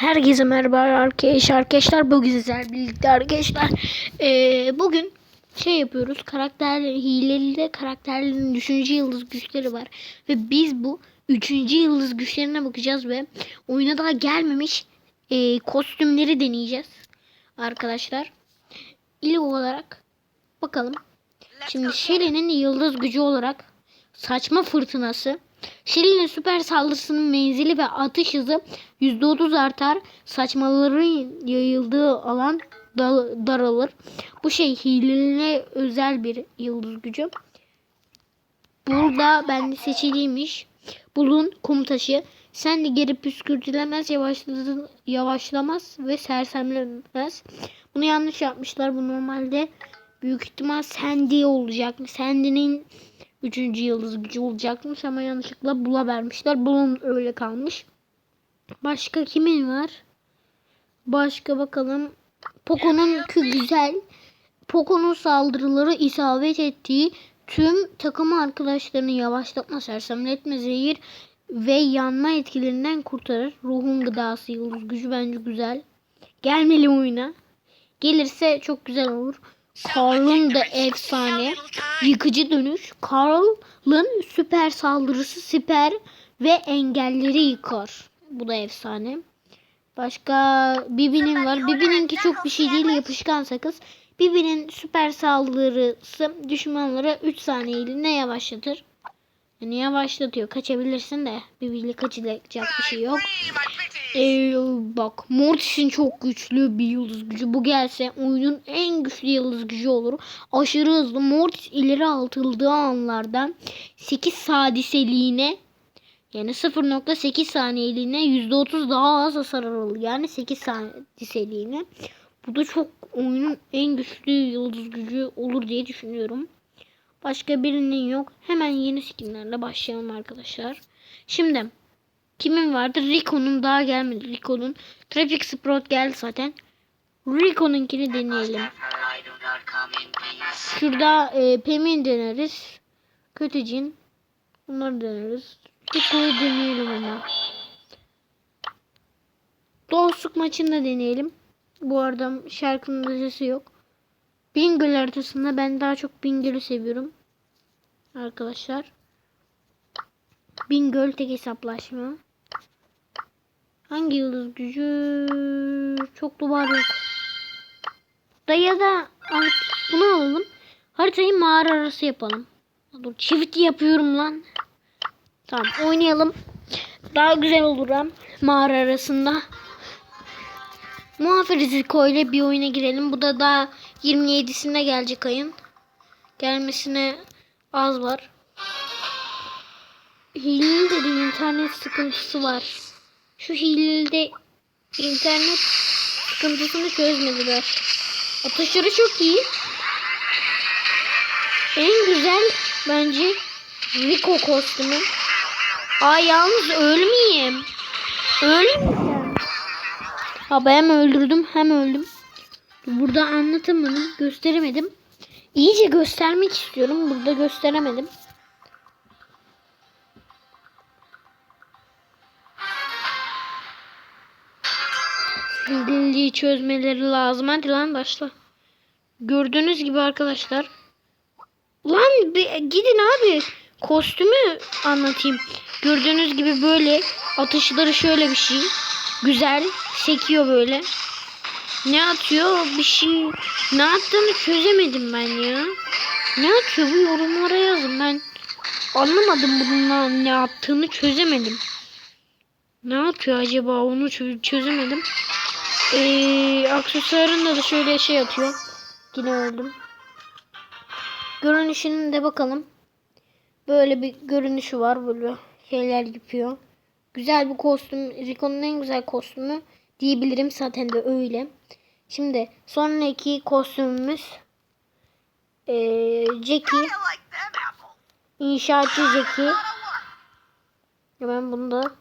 Herkese merhaba arkadaşlar. Arkadaşlar bugün sizlerle birlikte arkadaşlar. Ee, bugün şey yapıyoruz. Karakter hileli karakterlerin 3. yıldız güçleri var. Ve biz bu 3. yıldız güçlerine bakacağız ve oyuna daha gelmemiş ee, kostümleri deneyeceğiz. Arkadaşlar. İlk olarak bakalım. Şimdi Shelly'nin yıldız gücü olarak saçma fırtınası. Shelly'nin süper saldırısının menzili ve atış hızı %30 artar. Saçmaların yayıldığı alan daralır. Bu şey hileli özel bir yıldız gücü. Burada bende seçiliymiş. Bulun kum taşı. Sen de geri püskürtülemez, yavaşlamaz ve sersemlemez. Bunu yanlış yapmışlar. Bu normalde büyük ihtimal Sandy olacak. Sandy'nin Üçüncü yıldız gücü olacakmış ama yanlışlıkla Bula vermişler. Bulun öyle kalmış. Başka kimin var? Başka bakalım. Poco'nun güzel. Poco'nun saldırıları isabet ettiği tüm takım arkadaşlarını yavaşlatma, sersemletme, zehir ve yanma etkilerinden kurtarır. Ruhun gıdası yıldız gücü bence güzel. Gelmeli oyuna. Gelirse çok güzel olur. Karl'ın da efsane. Yıkıcı dönüş. Karl'ın süper saldırısı siper ve engelleri yıkar. Bu da efsane. Başka Bibi'nin var. Bibi'ninki çok bir şey değil. Yapışkan sakız. Bibi'nin süper saldırısı düşmanlara 3 saniyeliğine yavaşlatır. Yani yavaşlatıyor. Kaçabilirsin de Bibi'yle kaçacak bir şey yok. Ee, bak Mortis'in çok güçlü bir yıldız gücü. Bu gelse oyunun en güçlü yıldız gücü olur. Aşırı hızlı. Mortis ileri atıldığı anlardan 8 sadiseliğine yani 0.8 saniyeliğine %30 daha az hasar alır. Yani 8 sadiseliğine. Bu da çok oyunun en güçlü yıldız gücü olur diye düşünüyorum. Başka birinin yok. Hemen yeni skinlerle başlayalım arkadaşlar. Şimdi Kimin vardı? Rico'nun daha gelmedi. Rico'nun. Traffic Sprout geldi zaten. Rico'nunkini deneyelim. Şurada e, Pem'in deneriz. Kötücin. Bunları deneriz. Rico'yu deneyelim ama. Dostluk maçını deneyelim. Bu arada şarkının da yok. Bingöl haritasında ben daha çok Bingöl'ü seviyorum. Arkadaşlar. Bingöl tek hesaplaşma. Hangi yıldız gücü? Çok duvar yok. Da ya da bunu alalım. Haritayı mağara arası yapalım. Dur çift yapıyorum lan. Tamam oynayalım. Daha güzel olur hem mağara arasında. Muhafir Ziko ile bir oyuna girelim. Bu da daha 27'sinde gelecek ayın. Gelmesine az var. Hileli de internet sıkıntısı var. Şu hilede internet sıkıntısını çözmediler. Atışları çok iyi. En güzel bence Rico kostümü. Aa yalnız ölmeyeyim. Ölmeyeceğim. Abi hem öldürdüm hem öldüm. Burada anlatamadım, gösteremedim. İyice göstermek istiyorum. Burada gösteremedim. Hileliği çözmeleri lazım. Hadi lan başla. Gördüğünüz gibi arkadaşlar. Lan bir, gidin abi. Kostümü anlatayım. Gördüğünüz gibi böyle atışları şöyle bir şey. Güzel. Sekiyor böyle. Ne atıyor? Bir şey. Ne attığını çözemedim ben ya. Ne atıyor bu yorumlara yazın. Ben anlamadım bununla ne attığını çözemedim. Ne atıyor acaba onu çö- çözemedim. Ee, aksesuarında da şöyle şey atıyor. Yine öldüm. Görünüşüne de bakalım. Böyle bir görünüşü var. Böyle şeyler yapıyor. Güzel bir kostüm. Rico'nun en güzel kostümü diyebilirim. Zaten de öyle. Şimdi sonraki kostümümüz ee, Jackie. İnşaatçı Jackie. Hemen bunu da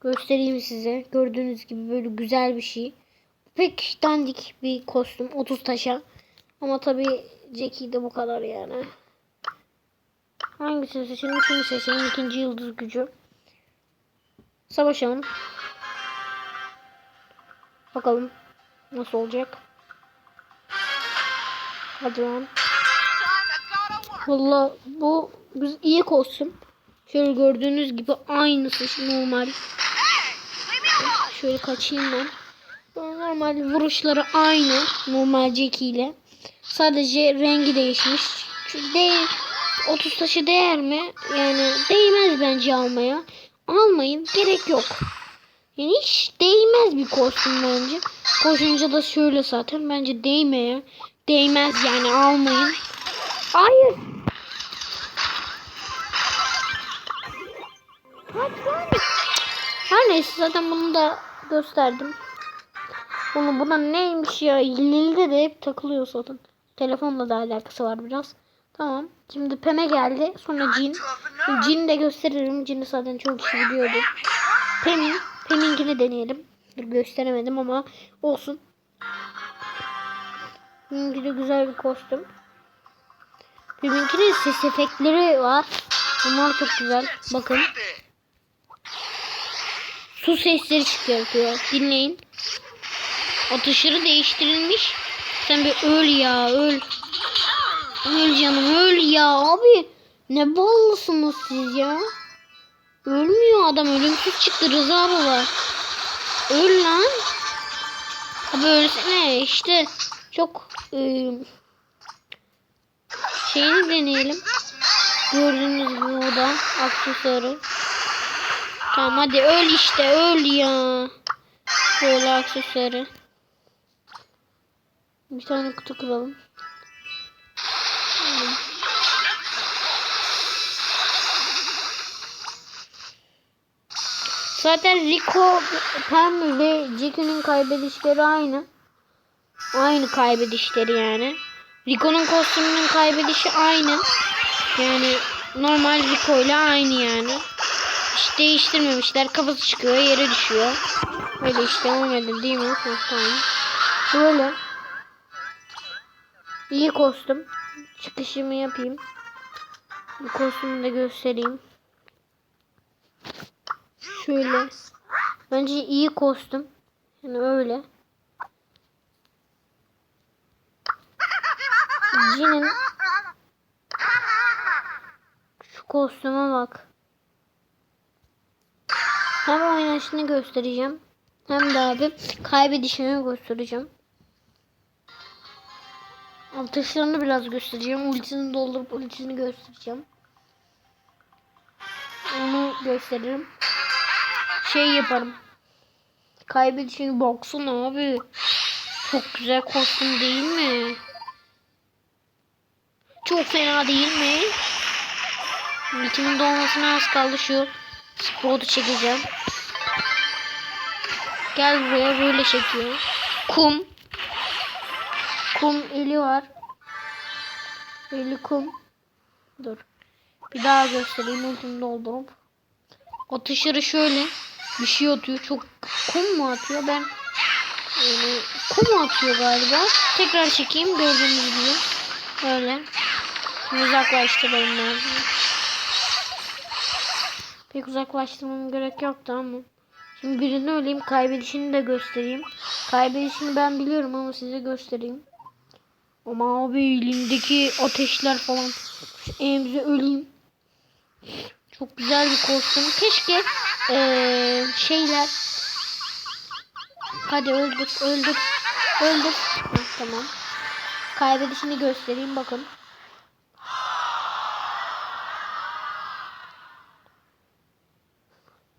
göstereyim size. Gördüğünüz gibi böyle güzel bir şey. Pek dandik bir kostüm 30 taşa. Ama tabi Jackie de bu kadar yani. Hangisini seçelim? Şunu seçelim. İkinci yıldız gücü. Savaşalım. Bakalım nasıl olacak. Hadi lan. Valla bu güz- iyi kostüm. Şöyle gördüğünüz gibi aynısı normal. Şöyle kaçayım ben. Normal vuruşları aynı normal Jackie ile. Sadece rengi değişmiş. Şu değil 30 taşı değer mi? Yani değmez bence almaya. Almayın gerek yok. Yani hiç değmez bir kostüm bence. Koşunca da şöyle zaten bence değmeye. Değmez yani almayın. Hayır. Kaç lan? Her neyse zaten bunu da gösterdim. Bunu buna neymiş ya? Lil'de de hep takılıyor zaten. Telefonla da alakası var biraz. Tamam. Şimdi Pem'e geldi. Sonra Jin. Jin'i de gösteririm. Jin'i zaten çok kişi biliyordu. Pem'in. Pem'inkini deneyelim. Dur, Gösteremedim ama olsun. Pem'inki de güzel bir kostüm. Pem'inkinin ses efektleri var. Bunlar çok güzel. Bakın. Su sesleri çıkartıyor. Dinleyin. Atışları değiştirilmiş. Sen bir öl ya öl. Öl canım öl ya abi. Ne ballısınız siz ya. Ölmüyor adam ölümsüz çıktı Rıza baba. Öl lan. Abi ölsene işte. Çok e, şeyini deneyelim. Gördüğünüz gibi o da aksesuarı. Tamam hadi öl işte öl ya. Böyle aksesuarı. Bir tane kutu kıralım. Zaten Rico, Pam ve Jackie'nin kaybedişleri aynı. Aynı kaybedişleri yani. Rico'nun kostümünün kaybedişi aynı. Yani normal Rico ile aynı yani. Hiç değiştirmemişler. Kafası çıkıyor, yere düşüyor. Öyle işte olmadı değil mi? Böyle. İyi kostüm. Çıkışımı yapayım. Bu kostümü de göstereyim. Şöyle. Bence iyi kostüm. Yani öyle. Jin'in şu kostüme bak. Hem oynayışını göstereceğim. Hem de abi kaybedişini göstereceğim. Atışlarını biraz göstereceğim. Ultisini doldurup ultisini göstereceğim. Onu gösteririm. Şey yaparım. Kaybedişini baksana abi. Çok güzel kostüm değil mi? Çok fena değil mi? Ultimin dolmasına az kaldı şu. Sprout'u çekeceğim. Gel buraya böyle çekiyor. Kum. Kum eli var. Eli kum. Dur. Bir daha göstereyim ultimi doldurup. Atışları şöyle. Bir şey atıyor. Çok kum mu atıyor? Ben yani kum atıyor galiba. Tekrar çekeyim gördüğünüz gibi. Öyle. Şimdi uzaklaştıralım lazım. Pek uzaklaştırmam gerek yoktu ama. Şimdi birini öleyim. Kaybedişini de göstereyim. Kaybedişini ben biliyorum ama size göstereyim. Ama abi elimdeki ateşler falan. Elimize öleyim. Çok güzel bir kostüm. Keşke eee, şeyler. Hadi öldür, öldür, öldür. Heh, tamam. Kaybedişini göstereyim bakın.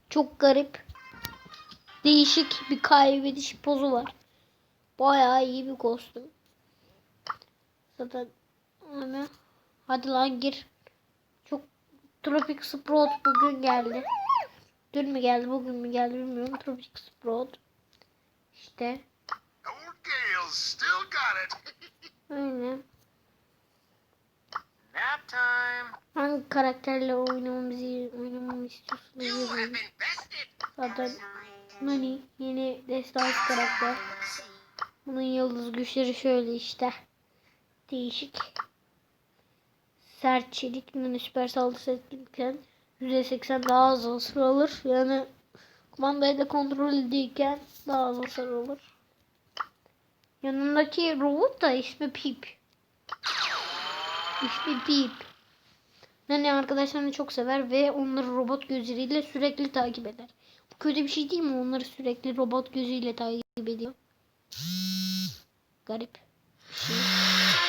Çok garip. Değişik bir kaybediş pozu var. Bayağı iyi bir kostüm. Zaten hani hadi lan gir. Çok Tropic Sprout bugün geldi. Dün mü geldi bugün mü geldi bilmiyorum. Tropic Sprout. İşte öyle. Nap time. Hangi karakterle oynamamızı oynamamı invested. Zaten Nani yeni destansı karakter. Bunun yıldız güçleri şöyle işte. Değişik. Sert çelik saldırısı etkinken %80 daha az hasar alır. Yani kumandayla kontrol edilirken daha az hasar alır. Yanındaki robot da ismi Pip. İsmi Pip. Nani arkadaşlarını çok sever ve onları robot gözleriyle sürekli takip eder. Bu kötü bir şey değil mi? Onları sürekli robot gözüyle takip ediyor. Garip. şey.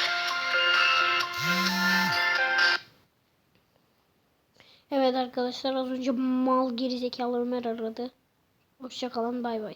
Evet arkadaşlar az önce mal gerizekalı Ömer aradı. Hoşçakalın bay bay.